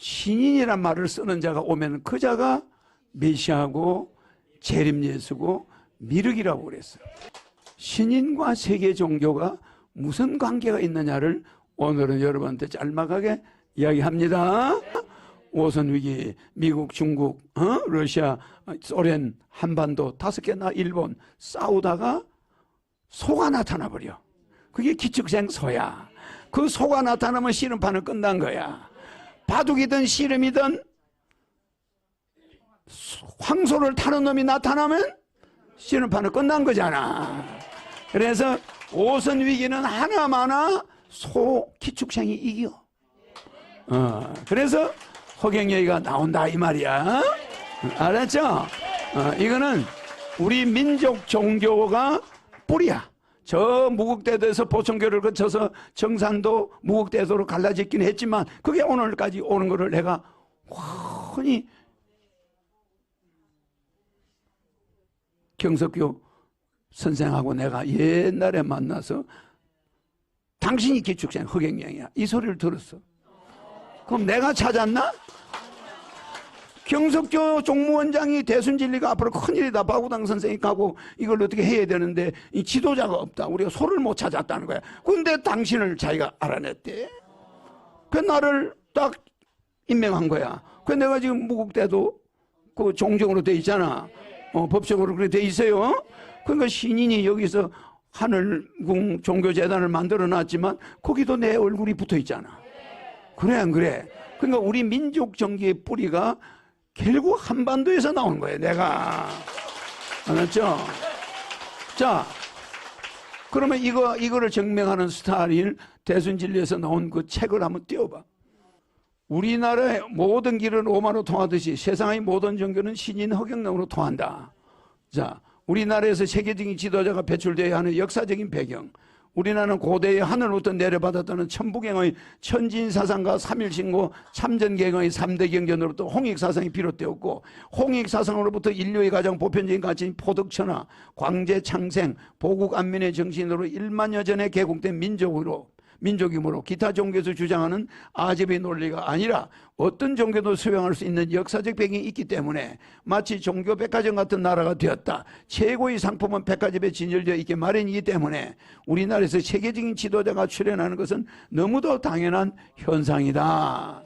신인이란 말을 쓰는 자가 오면 그 자가 메시아고 재림 예수고 미륵이라고 그랬어요. 신인과 세계 종교가 무슨 관계가 있느냐를 오늘은 여러분한테 짤막하게 이야기합니다. 오선 위기, 미국, 중국, 어? 러시아, 소련, 한반도 다섯 개나 일본 싸우다가 소가 나타나 버려. 그게 기축생 소야. 그 소가 나타나면 씨름판은 끝난 거야. 바둑이든 씨름이든 황소를 타는 놈이 나타나면 씨름판은 끝난 거잖아. 그래서 오선 위기는 하나마나 소 기축생이 이겨. 어, 그래서 허경영이가 나온다 이 말이야. 알았죠? 어, 이거는 우리 민족 종교가 뿌리야. 저 무국대도에서 보청교를 거쳐서 정산도 무국대도로 갈라졌긴 했지만 그게 오늘까지 오는 거를 내가 훤히 경석교 선생하고 내가 옛날에 만나서 당신이 기축생 허경영이야 이 소리를 들었어 그럼 내가 찾았나? 경석교 종무원장이 대순진리가 앞으로 큰일이다. 박우당 선생이 가고 이걸 어떻게 해야 되는데 이 지도자가 없다. 우리가 소를 못 찾았다는 거야. 근데 당신을 자기가 알아냈대. 그 나를 딱 임명한 거야. 그 내가 지금 무국대도 그 종정으로 돼 있잖아. 어, 법적으로 그렇게 돼 있어요. 그러니까 신인이 여기서 하늘궁 종교재단을 만들어 놨지만 거기도 내 얼굴이 붙어 있잖아. 그래 안 그래? 그러니까 우리 민족 정기의 뿌리가 결국 한반도에서 나온 거예요. 내가 알았죠? 자, 그러면 이거 이거를 증명하는 스타일 대순진리에서 나온 그 책을 한번 띄워봐. 우리나라의 모든 길은 로마로 통하듯이 세상의 모든 종교는 신인 허경영으로 통한다. 자, 우리나라에서 세계적인 지도자가 배출되어야 하는 역사적인 배경. 우리나라는 고대의 하늘부터 내려받았다는 천부경의 천진사상과 삼일신고 참전경의 삼대 경전으로부터 홍익사상이 비롯되었고 홍익사상으로부터 인류의 가장 보편적인 가치인 포덕천하, 광제창생, 보국안민의 정신으로 1만여 전에 개국된 민족으로 민족이므로 기타 종교에서 주장하는 아집의 논리가 아니라 어떤 종교도 수용할 수 있는 역사적 배경이 있기 때문에 마치 종교 백화점 같은 나라가 되었다. 최고의 상품은 백화점에 진열되어 있게 마련이기 때문에 우리나라에서 세계적인 지도자가 출연하는 것은 너무도 당연한 현상이다.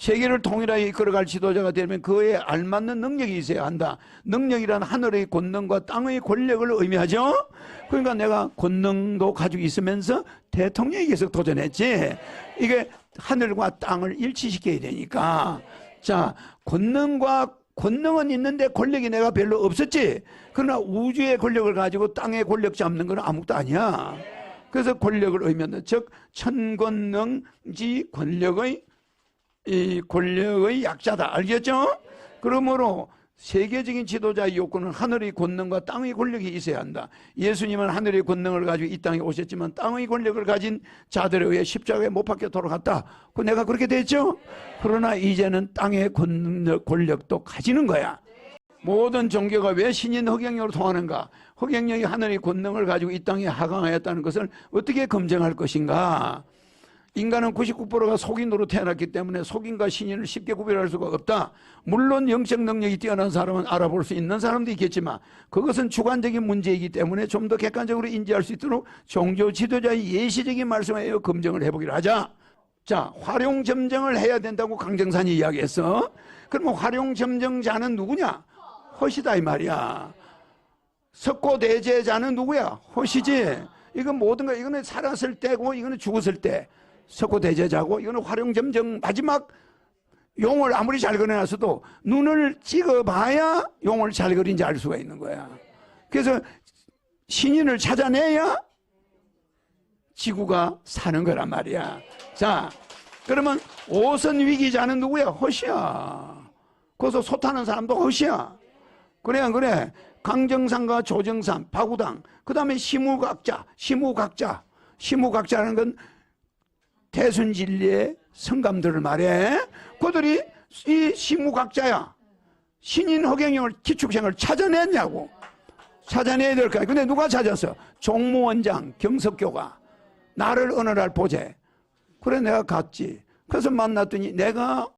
세계를 통일하게 이끌어갈 지도자가 되면 그에 알맞는 능력이 있어야 한다. 능력이란 하늘의 권능과 땅의 권력을 의미하죠. 그러니까 내가 권능도 가지고 있으면서 대통령에 계속 도전했지. 이게 하늘과 땅을 일치시켜야 되니까. 자, 권능과 권능은 있는데 권력이 내가 별로 없었지. 그러나 우주의 권력을 가지고 땅의 권력 잡는 건 아무것도 아니야. 그래서 권력을 의미하는 즉 천권능지 권력의 이 권력의 약자다. 알겠죠? 그러므로 세계적인 지도자의 요건은 하늘의 권능과 땅의 권력이 있어야 한다. 예수님은 하늘의 권능을 가지고 이 땅에 오셨지만 땅의 권력을 가진 자들에 의해 십자가에 못 박혀 돌아갔다. 그 내가 그렇게 됐죠? 그러나 이제는 땅의 권력, 권력도 가지는 거야. 모든 종교가 왜 신인 허경영으로 통하는가? 허경영이 하늘의 권능을 가지고 이 땅에 하강하였다는 것을 어떻게 검증할 것인가? 인간은 99%가 속인으로 태어났기 때문에 속인과 신인을 쉽게 구별할 수가 없다. 물론 영적 능력이 뛰어난 사람은 알아볼 수 있는 사람도 있겠지만 그것은 주관적인 문제이기 때문에 좀 더 객관적으로 인지할 수 있도록 종교 지도자의 예시적인 말씀에 의해 검증을 해보기로 하자. 자, 활용 점정을 해야 된다고 강정산이 이야기했어. 그러면 활용 점정자는 누구냐? 허시다 이 말이야. 석고 대제자는 누구야? 허시지. 이건 모든 거 이거는 살았을 때고 이거는 죽었을 때. 석고 대제자고 이거는 활용점정 마지막 용을 아무리 잘 그려놨어도 눈을 찍어봐야 용을 잘 그린지 알 수가 있는 거야. 그래서 신인을 찾아내야 지구가 사는 거란 말이야. 자, 그러면 오선 위기자는 누구야? 허시야. 거기서 소 타는 사람도 허시야. 그래, 안 그래? 강정상과 조정삼, 박우당, 그 다음에 시무각자, 시무각자. 시무각자라는 건 대순진리의 성감들을 말해. 그들이 이 시무각자야. 신인 허경영을 기축생을 찾아냈냐고. 찾아내야 될 거야. 근데 누가 찾았어? 종무원장 경석교가 나를 어느 날 보재. 그래 내가 갔지. 그래서 만났더니 내가